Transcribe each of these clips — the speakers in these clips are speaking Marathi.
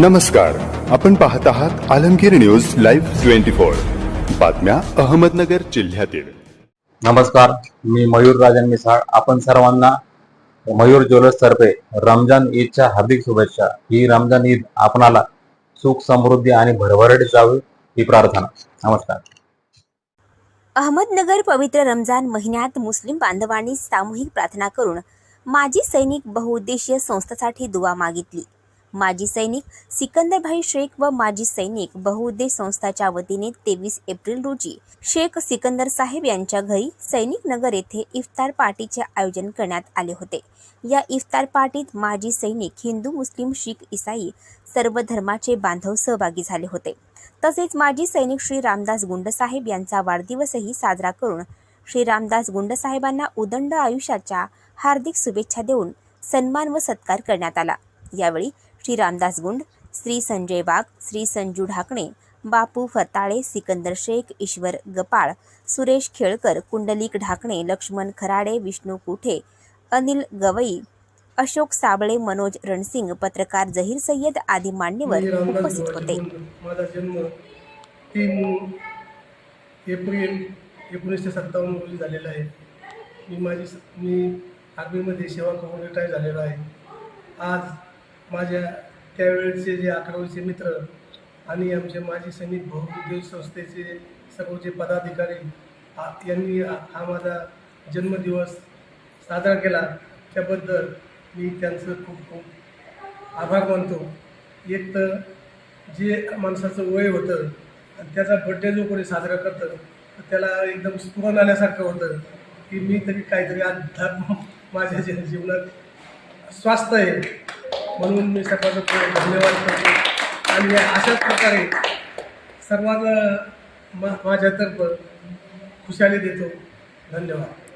नमस्कार आपण पाहत आहात Alamgir news live twenty four. बातम्या अहमदनगर जिल्ह्यातील. नमस्कार मी मयूर राजन मिसाळ. आपण सर्वांना मयूर ज्वेलर्स तर्फे रमजान ईदच्या हार्दिक शुभेच्छा. ही रमजान ईद आपणाला सुख समृद्धी आणि भरभराट जावी ही प्रार्थना. नमस्कार. अहमदनगर पवित्र रमजान महिन्यात मुस्लिम बांधवांनी सामूहिक प्रार्थना करून माजी सैनिक बहुउद्देशीय संस्थेसाठी दुवा मागितली. माजी सैनिक सिकंदरभाई शेख व माजी सैनिक बहुउद्देश संस्थाच्या वतीने तेवीस एप्रिल रोजी शेख सिकंदर साहेब यांच्या घरी सैनिक नगर येथे इफ्तार पार्टीचे आयोजन करण्यात आले होते. या इफ्तार पार्टीत माजी सैनिक हिंदू मुस्लिम शीख इसाई सर्व धर्माचे बांधव सहभागी झाले होते. तसेच माजी सैनिक श्री रामदास गुंडसाहेब यांचा वाढदिवसही साजरा करून श्री रामदास गुंडसाहेबांना उदंड आयुष्याच्या हार्दिक शुभेच्छा देऊन सन्मान व सत्कार करण्यात आला. यावेळी श्री रामदास गुंड श्री संजय वाघ श्री संजू ढाकणे बापू फरताळे सिकंदर शेख ईश्वर गपाळ सुरेश खेळकर कुंडलिक ढाकणे लक्ष्मण खराडे विष्णू कुठे अनिल गवई अशोक साबळे मनोज रणसिंग पत्रकार जहीर सय्यद आदी मान्यवर उपस्थित होते. माझा जन्म तीन एप्रिल एकोणीसशे सत्तावन्न रोजी झालेला आहे. मी माझी मी आर्मीमध्ये सेवा करून रिटायर झालेलो आहे. आज माझ्या त्यावेळेचे जे अकरावीचे मित्र आणि आमचे माजी सैनिक बहुउद्योग संस्थेचे सर्व जे पदाधिकारी यांनी हा माझा जन्मदिवस साजरा केला. त्याबद्दल मी त्यांचं खूप खूप आभार मानतो. एक तर जे माणसाचं वय होतं आणि त्याचा बड्डे जो कोणी साजरा करतं तर त्याला एकदम स्फुरण आल्यासारखं होतं की मी तरी काहीतरी अध्यात्म माझ्या जीवनात स्वास्थ्य आहे. म्हणून मी सर्वांचं खूप धन्यवाद करतो. आणि अशाच प्रकारे सर्वांना मा माझ्यातर्फ खुशाली देतो. धन्यवाद.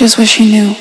just what she knew.